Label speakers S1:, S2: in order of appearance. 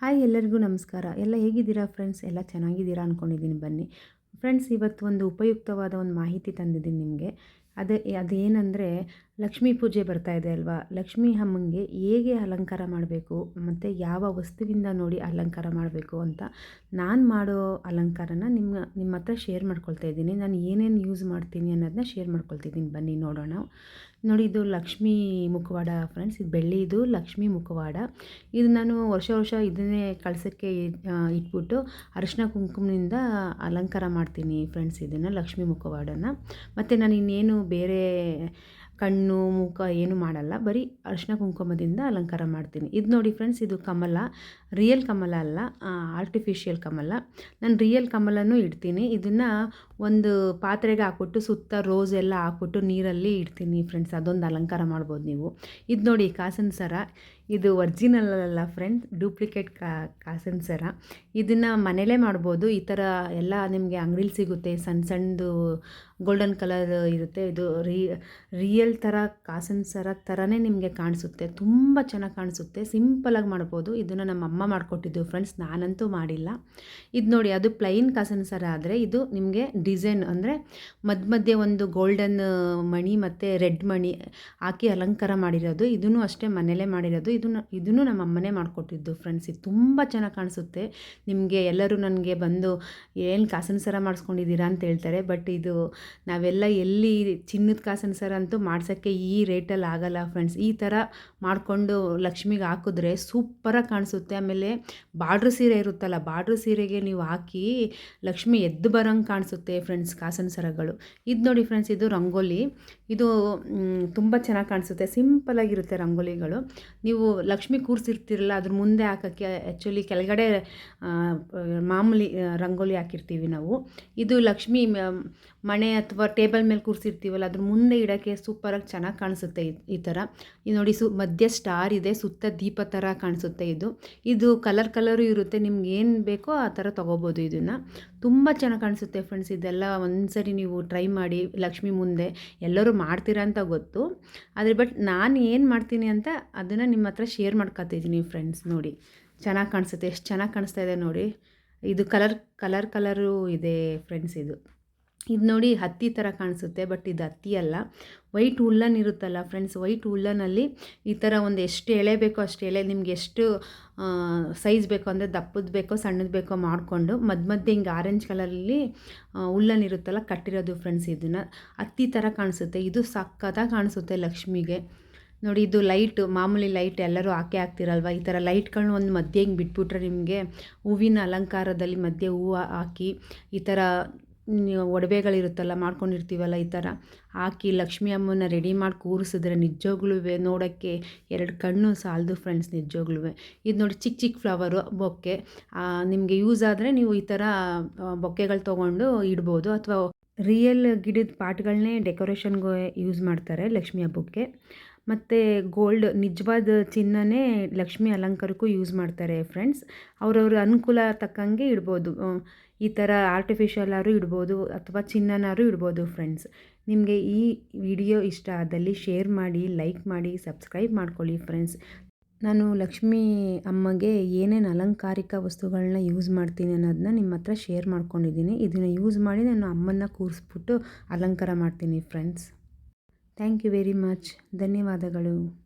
S1: Hi ಎಲ್ಲರಿಗೂ ನಮಸ್ಕಾರ. ಎಲ್ಲ ಹೇಗಿದ್ದೀರಾ ಫ್ರೆಂಡ್ಸ್? ಎಲ್ಲ ಚೆನ್ನಾಗಿದ್ದೀರಾ ಅಂದ್ಕೊಂಡಿದ್ದೀನಿ ಬನ್ನಿ. ಫ್ರೆಂಡ್ಸ್, ಇವತ್ತು ಒಂದು ಉಪಯುಕ್ತವಾದ ಒಂದು ಮಾಹಿತಿ ತಂದಿದ್ದೀನಿ ನಿಮಗೆ. ಅದೇ, ಅದೇನೆಂದರೆ ಲಕ್ಷ್ಮೀ ಪೂಜೆ ಬರ್ತಾ ಇದೆ ಅಲ್ವಾ? ಲಕ್ಷ್ಮೀ ಅಮ್ಮಂಗೆ ಹೇಗೆ ಅಲಂಕಾರ ಮಾಡಬೇಕು? ಮತ್ತು ಯಾವ ವಸ್ತುವಿಂದ ನೋಡಿ ಅಲಂಕಾರ ಮಾಡಬೇಕು ಅಂತ ನಾನು ಮಾಡೋ ಅಲಂಕಾರನ ನಿಮ್ಮ ನಿಮ್ಮ ಹತ್ರ ಶೇರ್ ಮಾಡ್ಕೊಳ್ತಾ ಇದ್ದೀನಿ. ನಾನು ಏನೇನು ಯೂಸ್ ಮಾಡ್ತೀನಿ ಅನ್ನೋದನ್ನ ಶೇರ್ ಮಾಡ್ಕೊಳ್ತಿದ್ದೀನಿ. ಬನ್ನಿ, ನೋಡೋಣ. ನೋಡಿ, ಇದು ಲಕ್ಷ್ಮೀ ಮುಖವಾಡ ಫ್ರೆಂಡ್ಸ್ ಇದು ಬೆಳ್ಳಿದು ಲಕ್ಷ್ಮೀ ಮುಖವಾಡ. ಇದು ನಾನು ವರ್ಷ ವರ್ಷ ಇದನ್ನೇ ಕಳ್ಸೋಕ್ಕೆ ಇಟ್ಬಿಟ್ಟು ಅರಿಶಿನ ಕುಂಕುಮದಿಂದ ಅಲಂಕಾರ ಮಾಡ್ತೀನಿ ಫ್ರೆಂಡ್ಸ್ ಇದನ್ನು, ಲಕ್ಷ್ಮೀ ಮುಖವಾಡನ. ಮತ್ತು ನಾನು ಇನ್ನೇನು ಬೇರೆ ಕಣ್ಣು, ಮುಖ ಏನು ಮಾಡಲ್ಲ. ಬರೀ ಅರಿಶಿನ ಕುಂಕುಮದಿಂದ ಅಲಂಕಾರ ಮಾಡ್ತೀನಿ. ಇದು ನೋಡಿ ಫ್ರೆಂಡ್ಸ್ ಇದು ಕಮಲ. ರಿಯಲ್ ಕಮಲ ಅಲ್ಲ ಆರ್ಟಿಫಿಷಿಯಲ್ ಕಮಲ. ನಾನು ರಿಯಲ್ ಕಮಲನೂ ಇಡ್ತೀನಿ. ಇದನ್ನು ಒಂದು ಪಾತ್ರೆಗೆ ಹಾಕ್ಬಿಟ್ಟು ಸುತ್ತ ರೋಸ್ ಎಲ್ಲ ಹಾಕ್ಬಿಟ್ಟು ನೀರಲ್ಲಿ ಇಡ್ತೀನಿ ಫ್ರೆಂಡ್ಸ್ ಅದೊಂದು ಅಲಂಕಾರ ಮಾಡ್ಬೋದು ನೀವು. ಇದು ನೋಡಿ ಕಾಸಿನ ಸರ ಇದು ಒರ್ಜಿನಲ್ ಅಲ್ಲ ಫ್ರೆಂಡ್ ಡೂಪ್ಲಿಕೇಟ್ ಕಾಸಿನ ಸರ. ಇದನ್ನು ಮನೇಲೇ ಮಾಡ್ಬೋದು. ಈ ಥರ ಎಲ್ಲ ನಿಮಗೆ ಅಂಗಡಿಲಿ ಸಿಗುತ್ತೆ. ಸಣ್ಣ ಸಣ್ಣದು ಗೋಲ್ಡನ್ ಕಲರ್ ಇರುತ್ತೆ. ಇದು ರಿಯಲ್ ಥರ ಕಾಸಿನ ಸರ ಥರನೇ ನಿಮಗೆ ಕಾಣಿಸುತ್ತೆ. ತುಂಬ ಚೆನ್ನಾಗಿ ಕಾಣಿಸುತ್ತೆ. ಸಿಂಪಲಾಗಿ ಮಾಡ್ಬೋದು. ಇದನ್ನು ನಮ್ಮ ಅಮ್ಮ ಮಾಡಿಕೊಟ್ಟಿದ್ದು ಫ್ರೆಂಡ್ಸ್ ನಾನಂತೂ ಮಾಡಿಲ್ಲ. ಇದು ನೋಡಿ, ಅದು ಪ್ಲೈನ್ ಕಾಸಿನ ಸರ ಆದರೆ ಇದು ನಿಮಗೆ ಡಿಸೈನ್ ಅಂದರೆ ಮಧ್ಯ ಮಧ್ಯೆ ಒಂದು ಗೋಲ್ಡನ್ ಮಣಿ ಮತ್ತು ರೆಡ್ ಮಣಿ ಹಾಕಿ ಅಲಂಕಾರ ಮಾಡಿರೋದು. ಇದನ್ನು ಅಷ್ಟೇ ಮನೇಲೇ ಮಾಡಿರೋದು. ಇದನ್ನು ಇದನ್ನು ನಮ್ಮ ಅಮ್ಮನೇ ಮಾಡಿಕೊಟ್ಟಿದ್ದು ಫ್ರೆಂಡ್ಸ್ ಇದು ತುಂಬ ಚೆನ್ನಾಗಿ ಕಾಣಿಸುತ್ತೆ. ನಿಮಗೆ ಎಲ್ಲರೂ ನನಗೆ ಬಂದು, ಏನು ಕಾಸಿನ ಸರ ಮಾಡಿಸ್ಕೊಂಡಿದ್ದೀರಾ? ಅಂತ ಹೇಳ್ತಾರೆ. ಬಟ್ ಇದು ನಾವೆಲ್ಲ ಎಲ್ಲಿ ಚಿನ್ನದ ಕಾಸಿನ ಸರ ಅಂತೂ ಮಾಡ್ಸೋಕ್ಕೆ ಈ ರೇಟಲ್ಲಿ ಆಗಲ್ಲ ಫ್ರೆಂಡ್ಸ್ ಈ ಥರ ಮಾಡಿಕೊಂಡು ಲಕ್ಷ್ಮಿಗೆ ಹಾಕಿದ್ರೆ ಸೂಪರಾಗಿ ಕಾಣಿಸುತ್ತೆ. ಆಮೇಲೆ ಬಾಡ್ರ್ ಸೀರೆ ಇರುತ್ತಲ್ಲ, ಬಾಡ್ರ್ ಸೀರೆಗೆ ನೀವು ಹಾಕಿ ಲಕ್ಷ್ಮಿ ಎದ್ದು ಬರೋಂಗೆ ಕಾಣಿಸುತ್ತೆ ಫ್ರೆಂಡ್ಸ್ ಕಾಸನ ಸರಗಳು. ಇದು ನೋಡಿ ಫ್ರೆಂಡ್ಸ್ ಇದು ರಂಗೋಲಿ. ಇದು ತುಂಬ ಚೆನ್ನಾಗಿ ಕಾಣಿಸುತ್ತೆ. ಸಿಂಪಲಾಗಿರುತ್ತೆ ರಂಗೋಲಿಗಳು. ನೀವು ಲಕ್ಷ್ಮಿ ಕೂರಿಸಿರ್ತಿರಲ್ಲ ಅದ್ರ ಮುಂದೆ ಹಾಕೋಕ್ಕೆ ಆ್ಯಕ್ಚುಲಿ ಕೆಳಗಡೆ ಮಾಮೂಲಿ ರಂಗೋಲಿ ಹಾಕಿರ್ತೀವಿ ನಾವು. ಇದು ಲಕ್ಷ್ಮಿ ಮಣೆ ಅಥವಾ ಟೇಬಲ್ ಮೇಲೆ ಕೂರಿಸಿರ್ತೀವಲ್ಲ ಅದ್ರ ಮುಂದೆ ಇಡೋಕ್ಕೆ ಸೂಪರಾಗಿ ಚೆನ್ನಾಗಿ ಕಾಣಿಸುತ್ತೆ ಈ ಥರ. ಇದು ನೋಡಿ ಸು, ಮಧ್ಯ ಸ್ಟಾರ್ ಇದೆ, ಸುತ್ತ ದೀಪ ಥರ ಕಾಣಿಸುತ್ತೆ ಇದು. ಇದು ಕಲರ್ ಕಲರು ಇರುತ್ತೆ, ನಿಮ್ಗೆ ಏನು ಬೇಕೋ ಆ ಥರ ತೊಗೋಬೋದು ಇದನ್ನು. ತುಂಬ ಚೆನ್ನಾಗಿ ಕಾಣಿಸುತ್ತೆ ಫ್ರೆಂಡ್ಸ್ ಇದೆಲ್ಲ ಒಂದ್ಸರಿ ನೀವು ಟ್ರೈ ಮಾಡಿ, ಲಕ್ಷ್ಮಿ ಮುಂದೆ ಎಲ್ಲರೂ ಮಾಡ್ತೀರಾ ಅಂತ ಗೊತ್ತು. ಆದರೆ ಬಟ್ ನಾನು ಏನು ಮಾಡ್ತೀನಿ ಅಂತ ಅದನ್ನು ನಿಮ್ಮ ಹತ್ರ ಶೇರ್ ಮಾಡ್ಕೊತಿದ್ದೀನಿ ಫ್ರೆಂಡ್ಸ್ ನೋಡಿ. ಚೆನ್ನಾಗಿ ಕಾಣಿಸುತ್ತೆ, ಎಷ್ಟು ಚೆನ್ನಾಗಿ ಕಾಣಿಸ್ತಾ ಇದೆ ನೋಡಿ. ಇದು ಕಲರ್ ಕಲರ್ ಕಲರು ಇದೆ ಫ್ರೆಂಡ್ಸ್ ಇದು. ಇದು ನೋಡಿ ಹತ್ತಿ ಥರ ಕಾಣಿಸುತ್ತೆ ಬಟ್ ಇದು ಹತ್ತಿ ಅಲ್ಲ. ವೈಟ್ ಉಲ್ಲನ್ ಇರುತ್ತಲ್ಲ ಫ್ರೆಂಡ್ಸ್ ವೈಟ್ ಉಲ್ಲನಲ್ಲಿ ಈ ಥರ ಒಂದು ಎಷ್ಟು ಎಳೆ ಬೇಕೋ ಅಷ್ಟು ಎಳೆ, ನಿಮ್ಗೆ ಎಷ್ಟು ಸೈಜ್ ಬೇಕೋ ಅಂದರೆ ದಪ್ಪದ ಬೇಕೋ ಸಣ್ಣದು ಬೇಕೋ ಮಾಡಿಕೊಂಡು ಮಧ್ಯ ಮಧ್ಯೆ ಹಿಂಗೆ ಆರೆಂಜ್ ಕಲರಲ್ಲಿ ಉಲ್ಲನ್ ಇರುತ್ತಲ್ಲ ಕಟ್ಟಿರೋದು ಫ್ರೆಂಡ್ಸ್ ಇದನ್ನು. ಹತ್ತಿ ಥರ ಕಾಣಿಸುತ್ತೆ, ಇದು ಸಕ್ಕತ್ತಾಗಿ ಕಾಣಿಸುತ್ತೆ ಲಕ್ಷ್ಮಿಗೆ. ನೋಡಿ ಇದು ಲೈಟ್, ಮಾಮೂಲಿ ಲೈಟ್ ಎಲ್ಲರೂ ಹಾಕೇ ಹಾಕ್ತಿರಲ್ವ? ಈ ಥರ ಲೈಟ್ಗಳನ್ನ ಒಂದು ಮಧ್ಯೆ ಹಿಂಗೆ ಬಿಟ್ಬಿಟ್ರೆ ನಿಮಗೆ ಹೂವಿನ ಅಲಂಕಾರದಲ್ಲಿ ಮಧ್ಯೆ ಹೂವು ಹಾಕಿ ಈ ಥರ ಒಡವೆಗಳಿರುತ್ತಲ್ಲ, ಮಾಡ್ಕೊಂಡಿರ್ತೀವಲ್ಲ ಈ ಥರ, ಹಾಕಿ ಲಕ್ಷ್ಮಿ ಅಮ್ಮನ ರೆಡಿ ಮಾಡಿ ಕೂರಿಸಿದ್ರೆ ನಿಜವಾಗ್ಲೂ ನೋಡೋಕ್ಕೆ ಎರಡು ಕಣ್ಣು ಸಾಲದು ಫ್ರೆಂಡ್ಸ್ ನಿಜವಾಗ್ಲೂ ಇದು ನೋಡಿ ಚಿಕ್ಕ ಚಿಕ್ಕ ಫ್ಲವರು ಬೊಕ್ಕೆ. ನಿಮಗೆ ಯೂಸ್ ಆದರೆ ನೀವು ಈ ಥರ ಬೊಕ್ಕೆಗಳು ತೊಗೊಂಡು ಇಡ್ಬೋದು ಅಥವಾ ರಿಯಲ್ ಗಿಡದ ಪಾಟ್ಗಳನ್ನೇ ಡೆಕೋರೇಷನ್ಗೂ ಯೂಸ್ ಮಾಡ್ತಾರೆ ಲಕ್ಷ್ಮಿ ಹಬ್ಬಕ್ಕೆ. ಮತ್ತು ಗೋಲ್ಡ್ ನಿಜವಾದ ಚಿನ್ನನೇ ಲಕ್ಷ್ಮಿ ಅಲಂಕಾರಕ್ಕೂ ಯೂಸ್ ಮಾಡ್ತಾರೆ ಫ್ರೆಂಡ್ಸ್. ಅವ್ರವ್ರ ಅನುಕೂಲ ತಕ್ಕಂಗೆ ಇಡ್ಬೋದು. ಈ ಥರ ಆರ್ಟಿಫಿಷಿಯಲಾರು ಇಡ್ಬೋದು ಅಥವಾ ಚಿನ್ನನಾದ್ರು ಇಡ್ಬೋದು ಫ್ರೆಂಡ್ಸ್. ನಿಮಗೆ ಈ ವಿಡಿಯೋ ಇಷ್ಟ ಆದಲ್ಲಿ ಶೇರ್ ಮಾಡಿ ಲೈಕ್ ಮಾಡಿ ಸಬ್ಸ್ಕ್ರೈಬ್ ಮಾಡ್ಕೊಳ್ಳಿ ಫ್ರೆಂಡ್ಸ್. ನಾನು ಲಕ್ಷ್ಮಿ ಅಮ್ಮಗೆ ಏನೇನು ಅಲಂಕಾರಿಕ ವಸ್ತುಗಳನ್ನ ಯೂಸ್ ಮಾಡ್ತೀನಿ ಅನ್ನೋದನ್ನ ನಿಮ್ಮ ಹತ್ರ ಶೇರ್ ಮಾಡ್ಕೊಂಡಿದ್ದೀನಿ. ಇದನ್ನು ಯೂಸ್ ಮಾಡಿ ನಾನು ಅಮ್ಮನ್ನ ಕೂರಿಸ್ಬಿಟ್ಟು ಅಲಂಕಾರ ಮಾಡ್ತೀನಿ friends. Thank you very much ಧನ್ಯವಾದಗಳು.